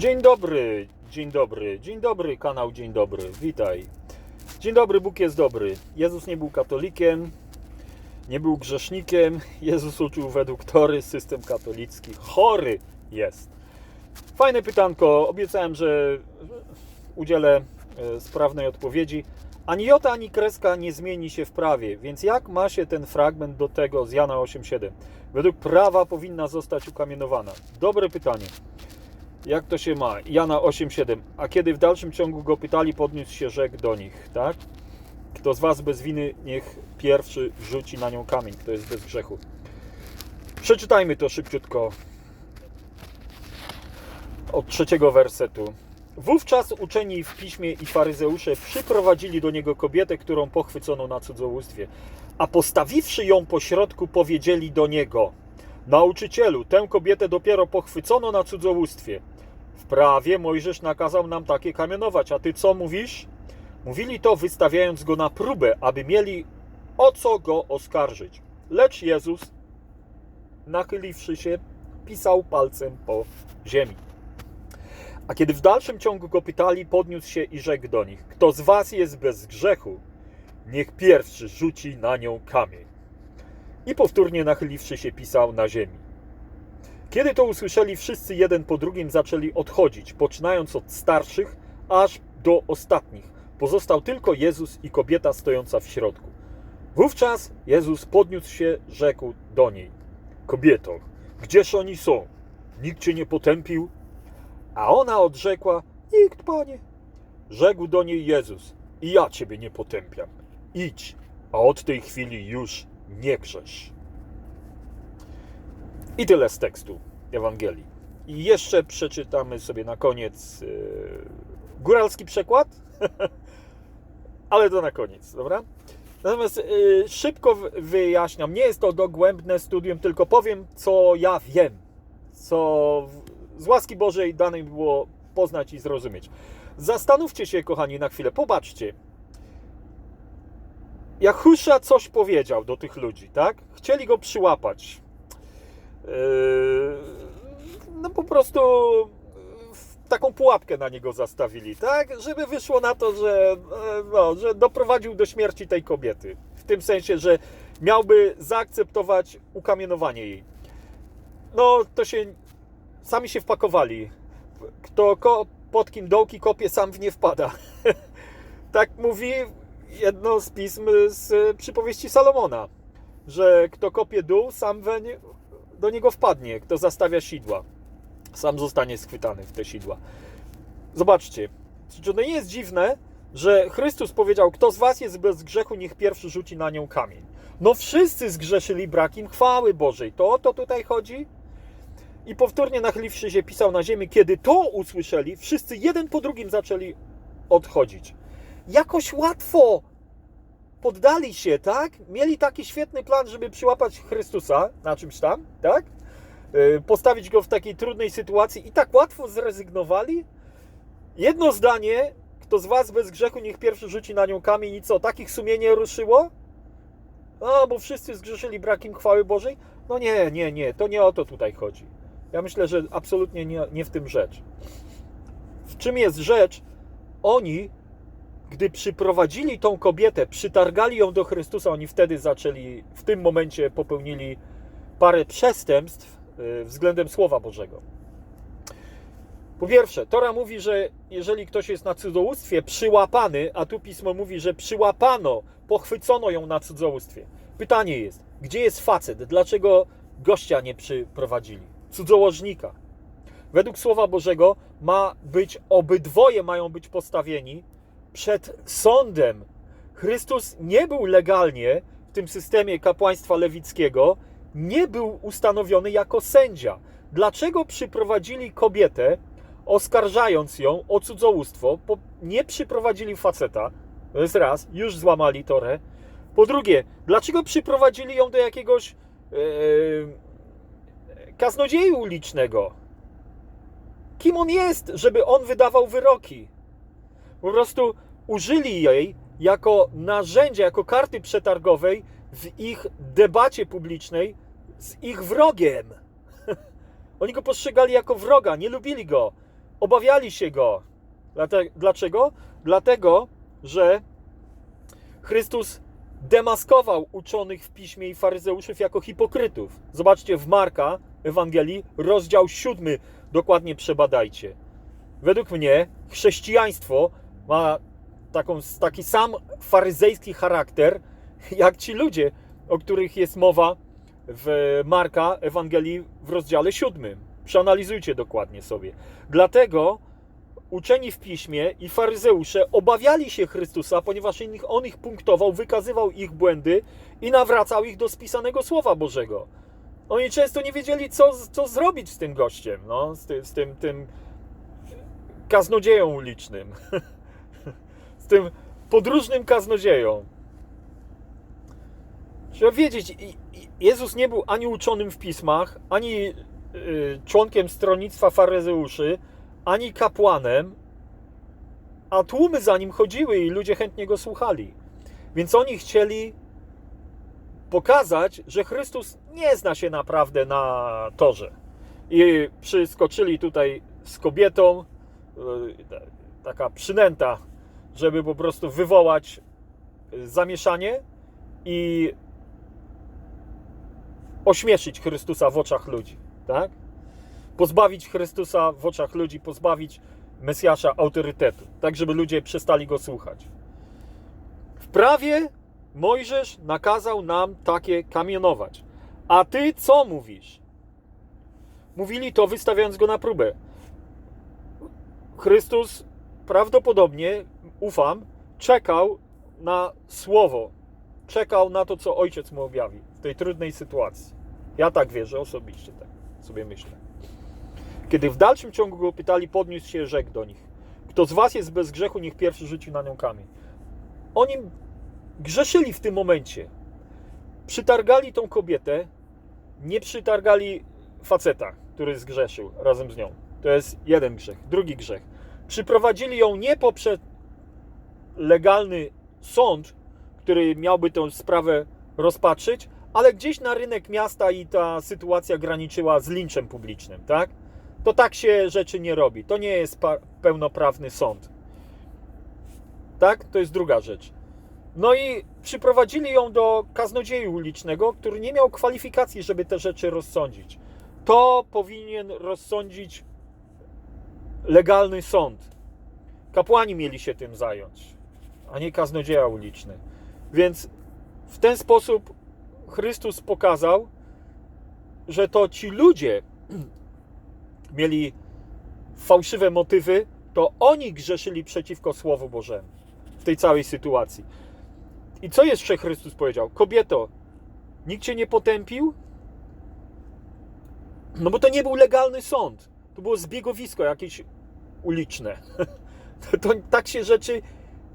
Dzień dobry, dzień dobry, dzień dobry, kanał Dzień Dobry, witaj. Dzień dobry, Bóg jest dobry. Jezus nie był katolikiem, nie był grzesznikiem. Jezus uczył według Tory, system katolicki. Chory jest. Fajne pytanko. Obiecałem, że udzielę e, sprawnej odpowiedzi. Ani jota, ani kreska nie zmieni się w prawie. Więc jak ma się ten fragment do tego z Jana 8,7? Według prawa powinna zostać ukamienowana. Dobre pytanie. Jak to się ma? Jana 8,7. A kiedy w dalszym ciągu go pytali, podniósł się rzekł do nich, tak? Kto z was bez winy, niech pierwszy rzuci na nią kamień, kto jest bez grzechu. Przeczytajmy to szybciutko. Od trzeciego wersetu. Wówczas uczeni w piśmie i faryzeusze przyprowadzili do niego kobietę, którą pochwycono na cudzołóstwie. A postawiwszy ją po środku, powiedzieli do niego: Nauczycielu, tę kobietę dopiero pochwycono na cudzołóstwie. W prawie Mojżesz nakazał nam takie kamienować, a ty co mówisz? Mówili to, wystawiając go na próbę, aby mieli o co go oskarżyć. Lecz Jezus, nachyliwszy się, pisał palcem po ziemi. A kiedy w dalszym ciągu go pytali, podniósł się i rzekł do nich: Kto z was jest bez grzechu, niech pierwszy rzuci na nią kamień. I powtórnie nachyliwszy się, pisał na ziemi. Kiedy to usłyszeli, wszyscy jeden po drugim zaczęli odchodzić, poczynając od starszych aż do ostatnich. Pozostał tylko Jezus i kobieta stojąca w środku. Wówczas Jezus podniósł się, rzekł do niej: Kobieto, gdzież oni są? Nikt cię nie potępił? A ona odrzekła: Nikt, panie. Rzekł do niej Jezus: I ja ciebie nie potępiam. Idź, a od tej chwili już nie grzesz. I tyle z tekstu Ewangelii. I jeszcze przeczytamy sobie na koniec yy, góralski przekład, ale to na koniec, dobra? Natomiast yy, szybko wyjaśniam, nie jest to dogłębne studium, tylko powiem, co ja wiem, co z łaski Bożej danej było poznać i zrozumieć. Zastanówcie się, kochani, na chwilę, popatrzcie. Jahusza coś powiedział do tych ludzi, tak? Chcieli go przyłapać. Yy, no po prostu w taką pułapkę na niego zastawili, tak? Żeby wyszło na to, że, e, no, że doprowadził do śmierci tej kobiety. W tym sensie, że miałby zaakceptować ukamienowanie jej. No to się sami się wpakowali. Kto ko, pod kim dołki kopie, sam w nie wpada. tak mówi jedno z pism z przypowieści Salomona, że kto kopie dół, sam weń do niego wpadnie. Kto zastawia sidła, sam zostanie schwytany w te sidła. Zobaczcie, czy to nie jest dziwne, że Chrystus powiedział, kto z was jest bez grzechu, niech pierwszy rzuci na nią kamień. No wszyscy zgrzeszyli brakiem chwały Bożej. To o to tutaj chodzi? I powtórnie nachyliwszy się pisał na ziemi, kiedy to usłyszeli, wszyscy jeden po drugim zaczęli odchodzić. Jakoś łatwo poddali się, tak? Mieli taki świetny plan, żeby przyłapać Chrystusa na czymś tam, tak? Yy, Postawić go w takiej trudnej sytuacji i tak łatwo zrezygnowali. Jedno zdanie, kto z was bez grzechu, niech pierwszy rzuci na nią kamień i co, takich sumienie ruszyło? No, bo wszyscy zgrzeszyli brakiem chwały Bożej? No nie, nie, nie, to nie o to tutaj chodzi. Ja myślę, że absolutnie nie, nie w tym rzecz. W czym jest rzecz? Oni, gdy przyprowadzili tą kobietę, przytargali ją do Chrystusa, oni wtedy zaczęli, w tym momencie popełnili parę przestępstw y, względem Słowa Bożego. Po pierwsze, Tora mówi, że jeżeli ktoś jest na cudzołóstwie przyłapany, a tu pismo mówi, że przyłapano, pochwycono ją na cudzołóstwie. Pytanie jest, gdzie jest facet? Dlaczego gościa nie przyprowadzili? Cudzołożnika. Według Słowa Bożego ma być, obydwoje mają być postawieni przed sądem. Chrystus nie był legalnie w tym systemie kapłaństwa lewickiego, nie był ustanowiony jako sędzia. Dlaczego przyprowadzili kobietę, oskarżając ją o cudzołóstwo? Nie przyprowadzili faceta, to jest raz, już złamali torę. Po drugie, dlaczego przyprowadzili ją do jakiegoś yy, ulicznego? Kim on jest, żeby on wydawał wyroki? Po prostu użyli jej jako narzędzia, jako karty przetargowej w ich debacie publicznej z ich wrogiem. Oni go postrzegali jako wroga, nie lubili go. obawiali się go. Dlaczego? Dlatego, że Chrystus demaskował uczonych w piśmie i faryzeuszów jako hipokrytów. Zobaczcie w Marka Ewangelii, rozdział 7, dokładnie przebadajcie. Według mnie chrześcijaństwo ma taką, taki sam faryzejski charakter, jak ci ludzie, o których jest mowa w Marka Ewangelii w rozdziale 7. Przeanalizujcie dokładnie sobie. Dlatego uczeni w piśmie i faryzeusze obawiali się Chrystusa, ponieważ ich- on ich punktował, wykazywał ich błędy i nawracał ich do spisanego Słowa Bożego. Oni często nie wiedzieli, co, co zrobić z tym gościem, no, z, ty, z tym, tym kaznodzieją ulicznym, tym podróżnym kaznodzieją. Trzeba wiedzieć, Jezus nie był ani uczonym w pismach, ani y, członkiem stronnictwa faryzeuszy, ani kapłanem, a tłumy za nim chodziły i ludzie chętnie go słuchali. Więc oni chcieli pokazać, że Chrystus nie zna się naprawdę na torze. I przyskoczyli tutaj z kobietą, y, taka przynęta, żeby po prostu wywołać zamieszanie i ośmieszyć Chrystusa w oczach ludzi, tak? Pozbawić Chrystusa w oczach ludzi, pozbawić Mesjasza autorytetu, tak żeby ludzie przestali go słuchać. W prawie Mojżesz nakazał nam takie kamienować. A ty co mówisz? Mówili to wystawiając go na próbę. Chrystus prawdopodobnie, ufam, czekał na słowo, czekał na to, co ojciec mu objawi w tej trudnej sytuacji. Ja tak wierzę osobiście, tak sobie myślę. Kiedy w dalszym ciągu go pytali, podniósł się, rzekł do nich: Kto z was jest bez grzechu, niech pierwszy rzuci na nią kamień. Oni grzeszyli w tym momencie. Przytargali tą kobietę, nie przytargali faceta, który zgrzeszył razem z nią. To jest jeden grzech. Drugi grzech. Przyprowadzili ją nie poprzez legalny sąd, który miałby tę sprawę rozpatrzyć, ale gdzieś na rynek miasta i ta sytuacja graniczyła z linczem publicznym, tak? To tak się rzeczy nie robi. To nie jest pełnoprawny sąd. Tak? To jest druga rzecz. No i przyprowadzili ją do kaznodziei ulicznego, który nie miał kwalifikacji, żeby te rzeczy rozsądzić. To powinien rozsądzić legalny sąd. Kapłani mieli się tym zająć, a nie kaznodzieja uliczny. Więc w ten sposób Chrystus pokazał, że to ci ludzie mieli fałszywe motywy, to oni grzeszyli przeciwko Słowu Bożemu w tej całej sytuacji. I co jeszcze Chrystus powiedział? Kobieto, nikt cię nie potępił? No bo to nie był legalny sąd. To było zbiegowisko jakieś uliczne. To, to tak się rzeczy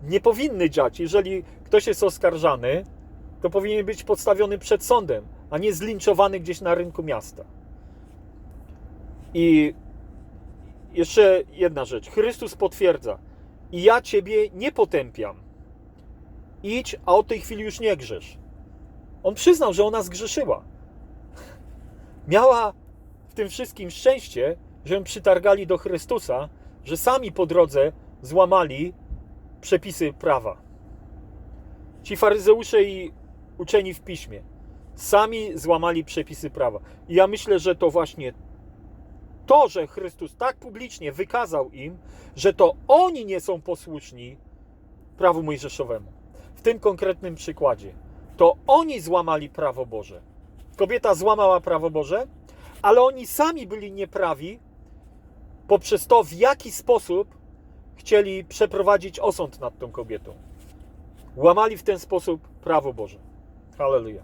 nie powinny dziać. Jeżeli ktoś jest oskarżany, to powinien być podstawiony przed sądem, a nie zlinczowany gdzieś na rynku miasta. I jeszcze jedna rzecz. Chrystus potwierdza: I ja ciebie nie potępiam. Idź, a od tej chwili już nie grzesz. On przyznał, że ona zgrzeszyła. Miała w tym wszystkim szczęście, że ją przytargali do Chrystusa, że sami po drodze złamali przepisy prawa. Ci faryzeusze i uczeni w piśmie sami złamali przepisy prawa. I ja myślę, że to właśnie to, że Chrystus tak publicznie wykazał im, że to oni nie są posłuszni prawu mojżeszowemu. W tym konkretnym przykładzie to oni złamali prawo Boże. Kobieta złamała prawo Boże, ale oni sami byli nieprawi poprzez to, w jaki sposób chcieli przeprowadzić osąd nad tą kobietą. Łamali w ten sposób prawo Boże. Halleluja.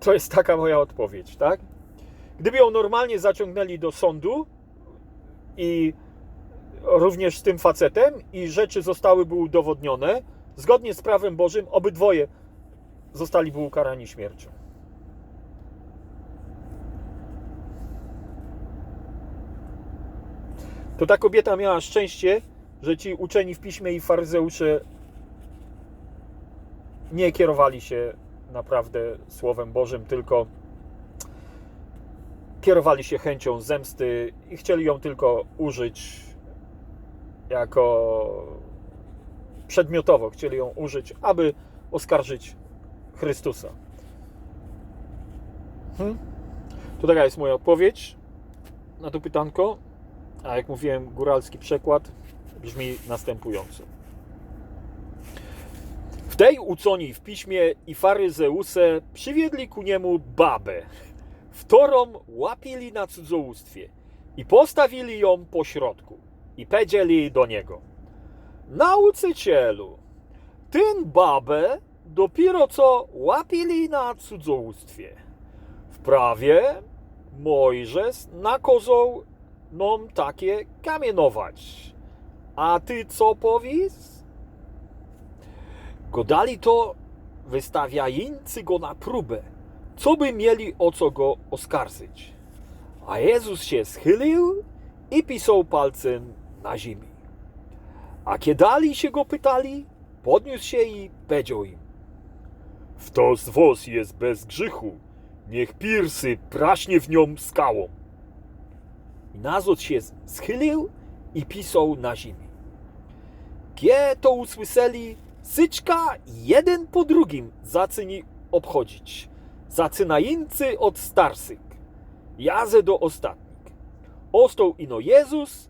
To jest taka moja odpowiedź, tak? Gdyby ją normalnie zaciągnęli do sądu i również z tym facetem i rzeczy zostałyby udowodnione, zgodnie z prawem Bożym obydwoje zostaliby ukarani śmiercią. To ta kobieta miała szczęście, że ci uczeni w piśmie i faryzeusze nie kierowali się naprawdę Słowem Bożym, tylko kierowali się chęcią zemsty i chcieli ją tylko użyć jako przedmiotowo, chcieli ją użyć, aby oskarżyć Chrystusa. Hmm? To taka jest moja odpowiedź na to pytanko. A jak mówiłem, góralski przekład brzmi następująco. W tej uconi w piśmie i faryzeuse przywiedli ku niemu babę, którą łapili na cudzołóstwie i postawili ją po środku i powiedzieli do niego Nauczycielu, ten babę dopiero co łapili na cudzołóstwie. W prawie Mojżesz nakazał nam takie kamienować. A ty co powiesz? Godali to wystawiający go na próbę, co by mieli o co go oskarżyć. A Jezus się schylił i pisał palcem na ziemi. A kiedali się go pytali, podniósł się i powiedział im: Kto z was jest bez grzechu, niech pirsy praśnie w nią skałą. I Nazot się schylił i pisał na ziemi. Kie to usłyszeli, syczka jeden po drugim zaczyni obchodzić. Zaczynający od starszych, jazę do ostatnich. Ostał ino Jezus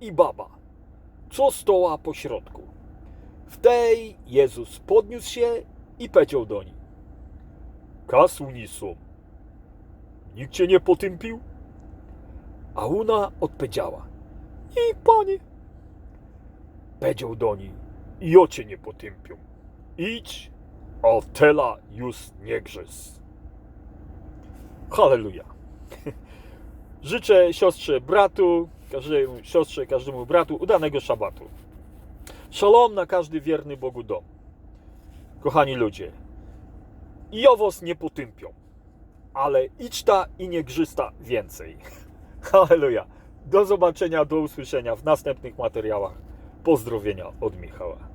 i baba, co stoła po środku. W tej Jezus podniósł się i powiedział do nich. Kasu nie są. Nikt cię nie potępił? A ona odpowiedziała. Nie, panie. Powiedział do niej. I o cię nie potępią. Idź, a tela już nie grzesz. Halleluja. Życzę siostrze, bratu, każdemu siostrze, każdemu bratu udanego szabatu. Szalom na każdy wierny Bogu dom. Kochani ludzie, i owos nie potępią, ale idź ta i nie grzysta więcej. Halleluja. Do zobaczenia, do usłyszenia w następnych materiałach. Pozdrowienia od Michała.